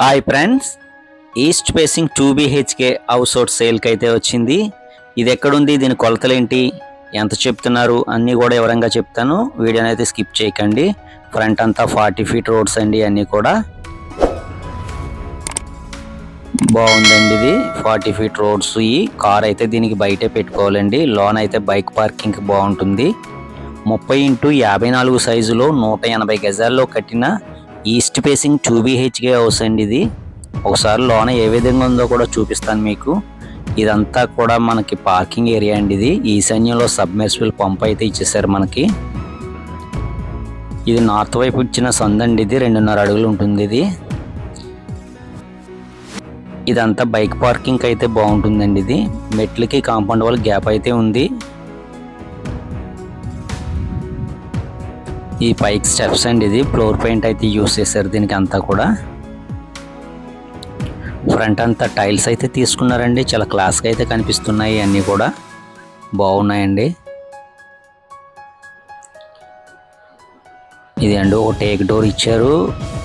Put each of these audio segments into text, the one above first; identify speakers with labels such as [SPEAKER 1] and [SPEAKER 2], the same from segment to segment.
[SPEAKER 1] Hi friends east facing two BHK house out సేల్కి అయితే వచ్చింది. ఇది ఎక్కడుంది? దీని కొలతలేంటి? ఎంత చెప్తున్నారు? అన్నీ కూడా వివరంగా చెప్తాను. వీడియోని అయితే స్కిప్ చేయకండి. ఫ్రంట్ అంతా ఫార్టీ ఫీట్ రోడ్స్ అండి అన్నీ కూడా. బాగుందండి ఇది. ఫార్టీ ఫీట్ రోడ్స్ ఈ కార్ అయితే దీనికి బయటే పెట్టుకోవాలండి. లోన్ అయితే బైక్ పార్కింగ్ బాగుంటుంది. ముప్పై ఇంటూ యాభై నాలుగు సైజులో నూట ఎనభై గజాల్లో కట్టిన east facing two BHK house అండి ఇది. ఒకసారి లోన ఏ విధంగా ఉందో కూడా చూపిస్తాను మీకు. ఇదంతా కూడా మనకి పార్కింగ్ ఏరియా అండి ఇది. ఈశాన్యంలో సబ్మెర్సిబుల్ పంప్ అయితే ఇచ్చేసారు మనకి. ఇది నార్త్ వైపు ఇచ్చిన సందండి ఇది. రెండున్నర అడుగులు ఉంటుంది ఇది. ఇదంతా బైక్ పార్కింగ్ అయితే బాగుంటుందండి ఇది. మెట్లకి కాంపౌండ్ వాళ్ళ గ్యాప్ అయితే ఉంది. ఈ పైక్ స్టెప్స్ అండి ఇది. ఫ్లోర్ పెయింట్ అయితే యూస్ చేశారు దీనికి అంతా కూడా. ఫ్రంట్ అంతా టైల్స్ అయితే తీసుకున్నారండి. చాలా క్లాస్గా అయితే కనిపిస్తున్నాయి అన్నీ కూడా. బాగున్నాయండి. ఇది అండి ఒక టేక్ డోర్ ఇచ్చారు.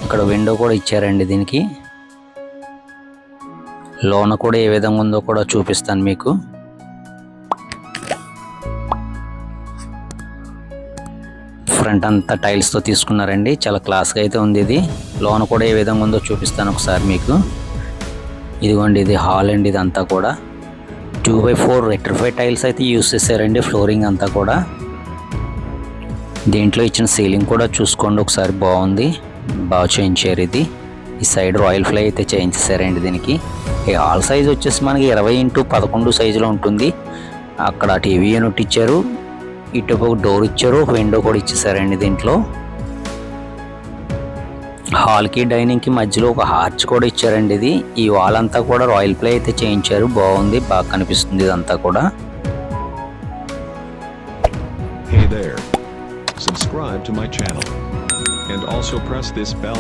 [SPEAKER 1] ఇక్కడ విండో కూడా ఇచ్చారండి దీనికి. లోన కూడా ఏ విధంగా ఉందో కూడా చూపిస్తాను మీకు. ఫ్రంట్ అంతా టైల్స్తో తీసుకున్నారండి. చాలా క్లాస్గా అయితే ఉంది ఇది. లోన కూడా ఏ విధంగా ఉందో చూపిస్తాను ఒకసారి మీకు. ఇదిగోండి ఇది హాల్ అండి ఇదంతా కూడా. Two by four vitrified tiles అయితే యూస్ చేశారండి ఫ్లోరింగ్ అంతా కూడా. దీంట్లో ఇచ్చిన సీలింగ్ కూడా చూసుకోండి ఒకసారి బాగుంది. బాగా చేయించారు ఇది. ఈ సైడ్ రాయల్ ఫ్లై అయితే చేయించేసారండి దీనికి. ఈ హాల్ సైజ్ వచ్చేసి మనకి ఇరవై ఇంటూ పదకొండు సైజులో ఉంటుంది. అక్కడ టీవీ యూనిట్ ఇచ్చారు. ఇటు ఒక డోర్ ఇచ్చారు ఒక విండో కూడా ఇచ్చేసారండి దీంట్లో. హాల్కి డైనింగ్కి మధ్యలో ఒక హార్చ్ కూడా ఇచ్చారండి ఇది. ఈ వాల్ అంతా కూడా రాయల్ ప్లే అయితే చేయించారు. బాగుంది బాగా కనిపిస్తుంది ఇదంతా కూడా.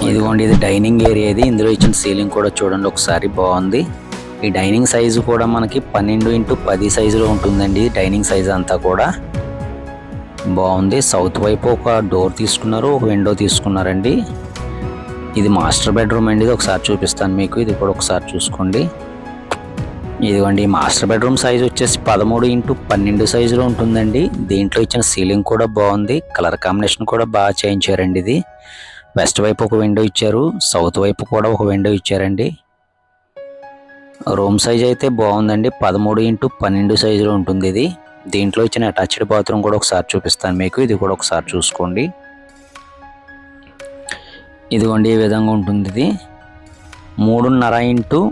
[SPEAKER 1] ఇదిగోండి ఇది డైనింగ్ ఏరియా ఇది. ఇందులో ఇచ్చిన సీలింగ్ కూడా చూడండి ఒకసారి బాగుంది. ఈ డైనింగ్ సైజు కూడా మనకి పన్నెండు ఇంటూ పది సైజులో ఉంటుందండి. డైనింగ్ సైజు అంతా కూడా. బాగుంది. సౌత్ వైపు ఒక డోర్ తీసుకున్నారు ఒక విండో తీసుకున్నారండి. ఇది మాస్టర్ బెడ్రూమ్ అండి. ఇది ఒకసారి చూపిస్తాను మీకు. ఇది కూడా ఒకసారి చూసుకోండి. ఇదిగోండి మాస్టర్ బెడ్రూమ్ సైజ్ వచ్చేసి పదమూడు ఇంటూ పన్నెండు సైజులో ఉంటుందండి. దీంట్లో ఇచ్చిన సీలింగ్ కూడా బాగుంది. కలర్ కాంబినేషన్ కూడా బాగా చేయించారండి ఇది. వెస్ట్ వైపు ఒక విండో ఇచ్చారు. సౌత్ వైపు కూడా ఒక విండో ఇచ్చారండి. రూమ్ సైజ్ అయితే బాగుందండి. పదమూడు ఇంటూ పన్నెండు సైజులో ఉంటుంది ఇది. దీంట్లో ఇచ్చిన అటాచ్డ్ బాత్రూమ్ కూడా ఒకసారి చూపిస్తాను మీకు. ఇది కూడా ఒకసారి చూసుకోండి. ఇదిగోండి ఈ విధంగా ఉంటుంది ఇది. మూడున్నర ఇంటూ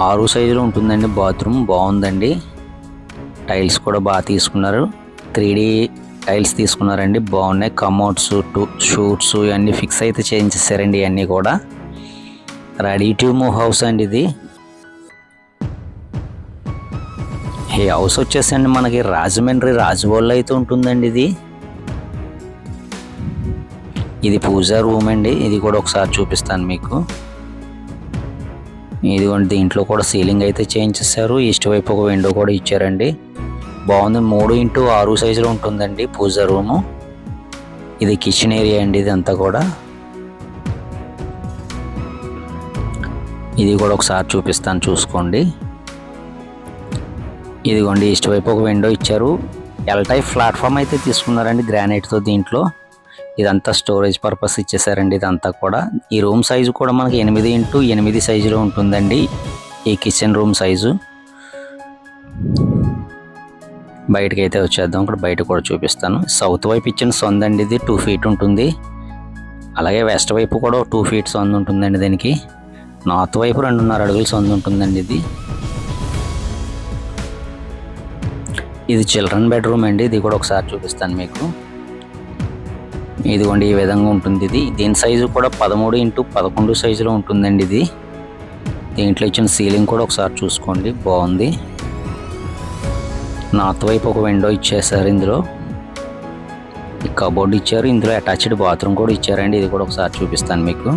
[SPEAKER 1] ఆరు సైజులో ఉంటుందండి బాత్రూమ్. బాగుందండి. టైల్స్ కూడా బాగా తీసుకున్నారు. త్రీ టైల్స్ తీసుకున్నారండి. బాగున్నాయి. కమౌట్స్ టూ షూట్స్ ఇవన్నీ ఫిక్స్ అయితే చేయించేసారండి ఇవన్నీ కూడా. రెడీ టు మూవ్ హౌస్ అండి ఇది. ఈ హౌస్ వచ్చేసండి మనకి రాజమండ్రి రాజవోళ్ళు అయితే ఉంటుందండి ఇది. ఇది పూజా రూమ్ అండి. ఇది కూడా ఒకసారి చూపిస్తాను మీకు. ఇదిగోండి దీంట్లో కూడా సీలింగ్ అయితే చేయించేసారు ఈస్ట్ వైపు ఒక విండో కూడా ఇచ్చారండి. బాగుంది మూడు ఇంటూ ఆరు సైజులో ఉంటుందండి పూజా రూము. ఇది కిచెన్ ఏరియా అండి ఇదంతా కూడా. ఇది కూడా ఒకసారి చూపిస్తాను చూసుకోండి. ఇదిగోండి ఈస్ట్ వైపు ఒక విండో ఇచ్చారు. ఎల్ టైప్ ప్లాట్ఫామ్ అయితే తీసుకున్నారండి గ్రానైట్తో దీంట్లో. ఇదంతా స్టోరేజ్ పర్పస్ ఇచ్చేసారండి ఇదంతా కూడా. ఈ రూమ్ సైజు కూడా మనకి ఎనిమిది ఇంటూ ఎనిమిది సైజులో ఉంటుందండి. ఈ కిచెన్ రూమ్ సైజు బయటకి అయితే వచ్చేద్దాం ఇక్కడ బయట కూడా చూపిస్తాను. సౌత్ వైపు ఇచ్చిన సొందండి ఇది టూ ఫీట్ ఉంటుంది. అలాగే వెస్ట్ వైపు కూడా టూ ఫీట్ సొంద ఉంటుందండి దీనికి. నార్త్ వైపు రెండున్నర అడుగులు సొంద ఉంటుందండి ఇది. ఇది చిల్డ్రన్ బెడ్రూమ్ అండి. ఇది కూడా ఒకసారి చూపిస్తాను మీకు. ఇదిగోండి ఈ విధంగా ఉంటుంది ఇది. దీని సైజు కూడా పదమూడు ఇంటూ పదకొండు సైజులో ఉంటుందండి ఇది. దీంట్లో ఇచ్చిన సీలింగ్ కూడా ఒకసారి చూసుకోండి. బాగుంది. నార్త్ వైపు ఒక విండో ఇచ్చేసారు ఇందులో. ఈ కబోర్డ్ ఇచ్చారు. ఇందులో అటాచ్డ్ బాత్రూమ్ కూడా ఇచ్చారండి. ఇది కూడా ఒకసారి చూపిస్తాను మీకు.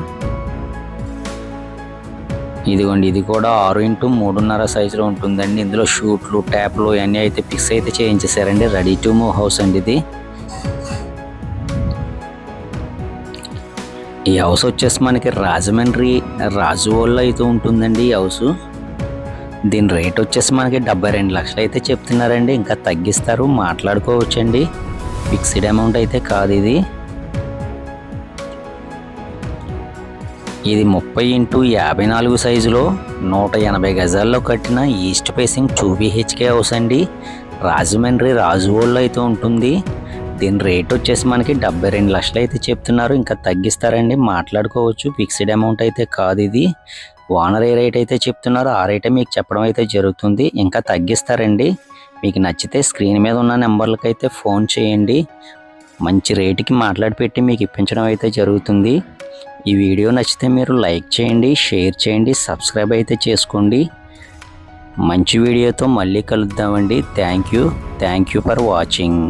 [SPEAKER 1] ఇదిగోండి ఇది కూడా ఆరు ఇంటూ మూడున్నర సైజులో ఉంటుందండి. ఇందులో షూట్లు ట్యాప్లు ఇవన్నీ అయితే ఫిక్స్ అయితే చేయించేసారండి రెడీ టు మూవ్ హౌస్ అండి ఇది. ఈ హౌస్ వచ్చేసి మనకి రాజమండ్రి రాజువోల్లో అయితే ఉంటుందండి ఈ హౌస్. దీని రేట్ వచ్చేసి మనకి డెబ్బై రెండు లక్షలు అయితే చెప్తున్నారండి. ఇంకా తగ్గిస్తారు మాట్లాడుకోవచ్చండి. ఫిక్స్డ్ అమౌంట్ అయితే కాదు ఇది. ఇది ముప్పై ఇంటూ యాభై నాలుగు సైజులో నూట ఎనభై గజాల్లో కట్టిన ఈస్ట్ ఫేసింగ్ టూబీహెచ్కే హౌస్ అండి. రాజమండ్రి రాజువోల్లో అయితే ఉంటుంది. దీని రేట్ వచ్చేసి మనకి డెబ్బై రెండు లక్షలు అయితే చెప్తున్నారు. ఇంకా తగ్గిస్తారండి మాట్లాడుకోవచ్చు. ఫిక్స్డ్ అమౌంట్ అయితే కాదు ఇది. ఓనర్ ఏ రేట్ అయితే చెప్తున్నారో. ఆ రేటే మీకు చెప్పడం అయితే జరుగుతుంది. ఇంకా తగ్గిస్తారండి. మీకు నచ్చితే స్క్రీన్ మీద ఉన్న నెంబర్లకు అయితే ఫోన్ చేయండి. మంచి రేటుకి మాట్లాడి పెట్టి మీకు ఇప్పించడం అయితే జరుగుతుంది. ఈ వీడియో నచ్చితే మీరు లైక్ చేయండి షేర్ చేయండి సబ్స్క్రైబ్ అయితే చేసుకోండి. మంచి వీడియోతో మళ్ళీ కలుద్దామండి. Thank you thank you for watching